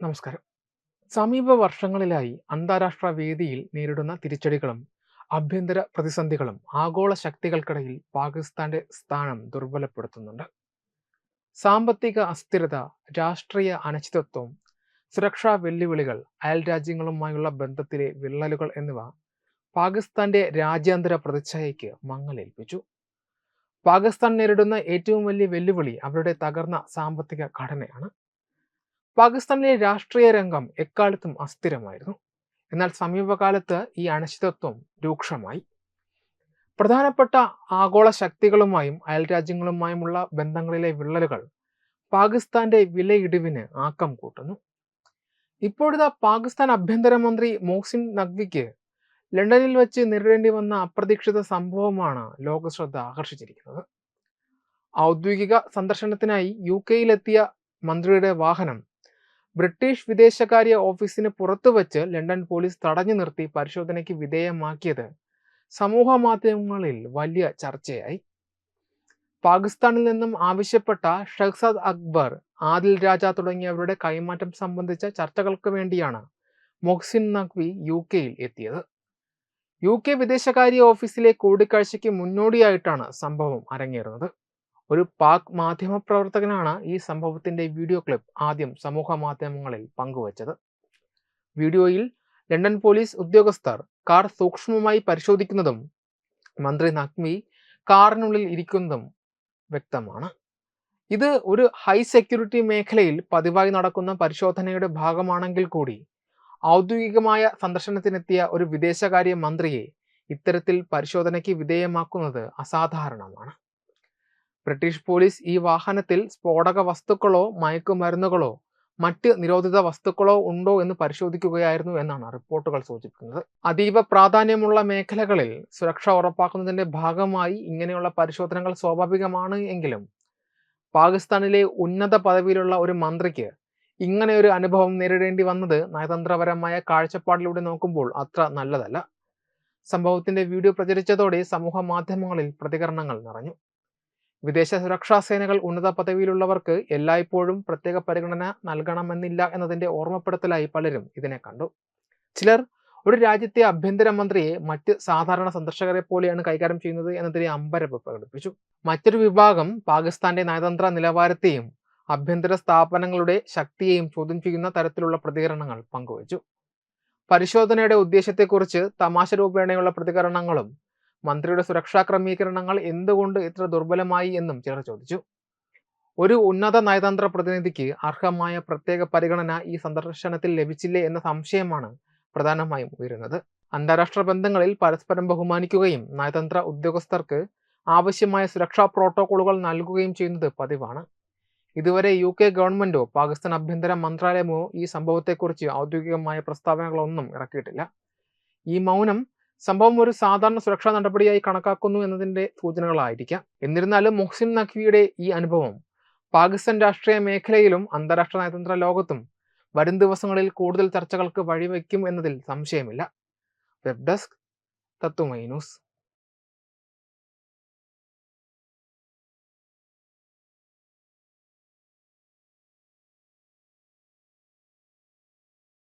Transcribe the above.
നമസ്കാരം. സമീപ വർഷങ്ങളിലായി അന്താരാഷ്ട്ര വേദിയിൽ നേരിടുന്ന തിരിച്ചടികളും ആഭ്യന്തര പ്രതിസന്ധികളും ആഗോള ശക്തികൾക്കിടയിൽ പാകിസ്ഥാന്റെ സ്ഥാനം ദുർബലപ്പെടുത്തുന്നുണ്ട്. സാമ്പത്തിക അസ്ഥിരത രാഷ്ട്രീയ അനിശ്ചിതത്വം സുരക്ഷാ വെല്ലുവിളികൾ അയൽരാജ്യങ്ങളുമായുള്ള ബന്ധത്തിലെ വിള്ളലുകൾ എന്നിവ പാകിസ്ഥാന്റെ രാജ്യാന്തര പ്രതിച്ഛായയ്ക്ക് മങ്ങലേൽപ്പിച്ചു. പാകിസ്ഥാൻ നേരിടുന്ന ഏറ്റവും വലിയ വെല്ലുവിളി അവരുടെ തകർന്ന സാമ്പത്തിക ഘടനയാണ്. പാകിസ്ഥാനിലെ രാഷ്ട്രീയ രംഗം എക്കാലത്തും അസ്ഥിരമായിരുന്നു. എന്നാൽ സമീപകാലത്ത് ഈ അനിശ്ചിതത്വം രൂക്ഷമായി. പ്രധാനപ്പെട്ട ആഗോള ശക്തികളുമായും അയൽരാജ്യങ്ങളുമായുമുള്ള ബന്ധങ്ങളിലെ വിള്ളലുകൾ പാകിസ്ഥാന്റെ വിലയിടിവിന് ആക്കം കൂട്ടുന്നു. ഇപ്പോഴത്തെ പാകിസ്ഥാൻ ആഭ്യന്തരമന്ത്രി മോഹ്സിൻ നഖ്വിക്ക് ലണ്ടനിൽ വെച്ച് നേരിടേണ്ടി വന്ന അപ്രതീക്ഷിത സംഭവമാണ് ലോകശ്രദ്ധ ആകർഷിച്ചിരിക്കുന്നത്. ഔദ്യോഗിക സന്ദർശനത്തിനായി യു കെയിലെത്തിയ മന്ത്രിയുടെ വാഹനം ബ്രിട്ടീഷ് വിദേശകാര്യ ഓഫീസിന് പുറത്തുവച്ച് ലണ്ടൻ പോലീസ് തടഞ്ഞു നിർത്തി പരിശോധനയ്ക്ക് വിധേയമാക്കിയത് സമൂഹ മാധ്യമങ്ങളിൽ വലിയ ചർച്ചയായി. പാകിസ്ഥാനിൽ നിന്നും ആവശ്യപ്പെട്ട ഷഹ്സാദ് അക്ബർ ആദിൽ രാജ തുടങ്ങിയവരുടെ കൈമാറ്റം സംബന്ധിച്ച ചർച്ചകൾക്ക് വേണ്ടിയാണ് മൊഹ്സിൻ നഖ്വി യു കെയിൽ എത്തിയത്. യു കെ വിദേശകാര്യ ഓഫീസിലെ കൂടിക്കാഴ്ചയ്ക്ക് മുന്നോടിയായിട്ടാണ് സംഭവം അരങ്ങേറുന്നത്. ഒരു പാക് മാധ്യമ പ്രവർത്തകനാണ് ഈ സംഭവത്തിന്റെ വീഡിയോ ക്ലിപ്പ് ആദ്യം സമൂഹ മാധ്യമങ്ങളിൽ പങ്കുവച്ചത്. വീഡിയോയിൽ ലണ്ടൻ പോലീസ് ഉദ്യോഗസ്ഥർ കാർ സൂക്ഷ്മമായി പരിശോധിക്കുന്നതും മന്ത്രി നഖ്മി കാറിനുള്ളിൽ ഇരിക്കുന്നതും വ്യക്തമാണ്. ഇത് ഒരു ഹൈ സെക്യൂരിറ്റി മേഖലയിൽ പതിവായി നടക്കുന്ന പരിശോധനയുടെ ഭാഗമാണെങ്കിൽ കൂടി ഔദ്യോഗികമായ സന്ദർശനത്തിനെത്തിയ ഒരു വിദേശകാര്യ മന്ത്രിയെ ഇത്തരത്തിൽ പരിശോധനയ്ക്ക് വിധേയമാക്കുന്നത് അസാധാരണമാണ്. ബ്രിട്ടീഷ് പോലീസ് ഈ വാഹനത്തിൽ സ്ഫോടക വസ്തുക്കളോ മയക്കുമരുന്നുകളോ മറ്റ് നിരോധിത വസ്തുക്കളോ ഉണ്ടോ എന്ന് പരിശോധിക്കുകയായിരുന്നു എന്നാണ് റിപ്പോർട്ടുകൾ സൂചിപ്പിക്കുന്നത്. അതീവ പ്രാധാന്യമുള്ള മേഖലകളിൽ സുരക്ഷ ഉറപ്പാക്കുന്നതിന്റെ ഭാഗമായി ഇങ്ങനെയുള്ള പരിശോധനകൾ സ്വാഭാവികമാണ് എങ്കിലും പാകിസ്ഥാനിലെ ഉന്നത പദവിയിലുള്ള ഒരു മന്ത്രിക്ക് ഇങ്ങനെ ഒരു അനുഭവം നേരിടേണ്ടി വന്നത് നയതന്ത്രപരമായ കാഴ്ചപ്പാടിലൂടെ നോക്കുമ്പോൾ അത്ര നല്ലതല്ല. സംഭവത്തിന്റെ വീഡിയോ പ്രചരിച്ചതോടെ സമൂഹ മാധ്യമങ്ങളിൽ പ്രതികരണങ്ങൾ നിറഞ്ഞു. വിദേശ സുരക്ഷാ സേനകൾ ഉന്നത പദവിയിലുള്ളവർക്ക് എല്ലായ്പ്പോഴും പ്രത്യേക പരിഗണന നൽകണമെന്നില്ല എന്നതിന്റെ ഓർമ്മപ്പെടുത്തലായി പലരും ഇതിനെ കണ്ടു. ചിലർ ഒരു രാജ്യത്തെ ആഭ്യന്തരമന്ത്രിയെ മറ്റ് സാധാരണ സന്ദർശകരെ പോലെയാണ് കൈകാര്യം ചെയ്യുന്നത് എന്നതിനെ അമ്പരപ്പ് പ്രകടിപ്പിച്ചു. മറ്റൊരു വിഭാഗം പാകിസ്ഥാന്റെ നയതന്ത്ര നിലവാരത്തെയും ആഭ്യന്തര സ്ഥാപനങ്ങളുടെ ശക്തിയെയും ചോദ്യം ചെയ്യുന്ന തരത്തിലുള്ള പ്രതികരണങ്ങൾ പങ്കുവച്ചു. പരിശോധനയുടെ ഉദ്ദേശത്തെക്കുറിച്ച് തമാശ രൂപേണയുള്ള പ്രതികരണങ്ങളും മന്ത്രിയുടെ സുരക്ഷാ ക്രമീകരണങ്ങൾ എന്തുകൊണ്ട് ഇത്ര ദുർബലമായി എന്നും ചിലർ ചോദിച്ചു. ഒരു ഉന്നത നയതന്ത്ര പ്രതിനിധിക്ക് അർഹമായ പ്രത്യേക പരിഗണന ഈ സന്ദർശനത്തിൽ ലഭിച്ചില്ലേ എന്ന സംശയമാണ് പ്രധാനമായും ഉയരുന്നത്. അന്താരാഷ്ട്ര ബന്ധങ്ങളിൽ പരസ്പരം ബഹുമാനിക്കുകയും നയതന്ത്ര ഉദ്യോഗസ്ഥർക്ക് ആവശ്യമായ സുരക്ഷാ പ്രോട്ടോകോളുകൾ നൽകുകയും ചെയ്യുന്നത് പതിവാണ്. ഇതുവരെ യു കെ ഗവൺമെന്റോ പാകിസ്ഥാൻ ആഭ്യന്തര മന്ത്രാലയമോ ഈ സംഭവത്തെക്കുറിച്ച് ഔദ്യോഗികമായ പ്രസ്താവനകളൊന്നും ഇറക്കിയിട്ടില്ല. ഈ മൗനം സംഭവം ഒരു സാധാരണ സുരക്ഷാ നടപടിയായി കണക്കാക്കുന്നു എന്നതിന്റെ സൂചനകളായിരിക്കാം. എന്നിരുന്നാലും മുഹ്സിൻ നഖ്വിയുടെ ഈ അനുഭവം പാകിസ്ഥാൻ രാഷ്ട്രീയ മേഖലയിലും അന്താരാഷ്ട്ര നയതന്ത്ര ലോകത്തും വരും ദിവസങ്ങളിൽ കൂടുതൽ ചർച്ചകൾക്ക് വഴിവെക്കും എന്നതിൽ സംശയമില്ല. Web desk Tatwamayi news.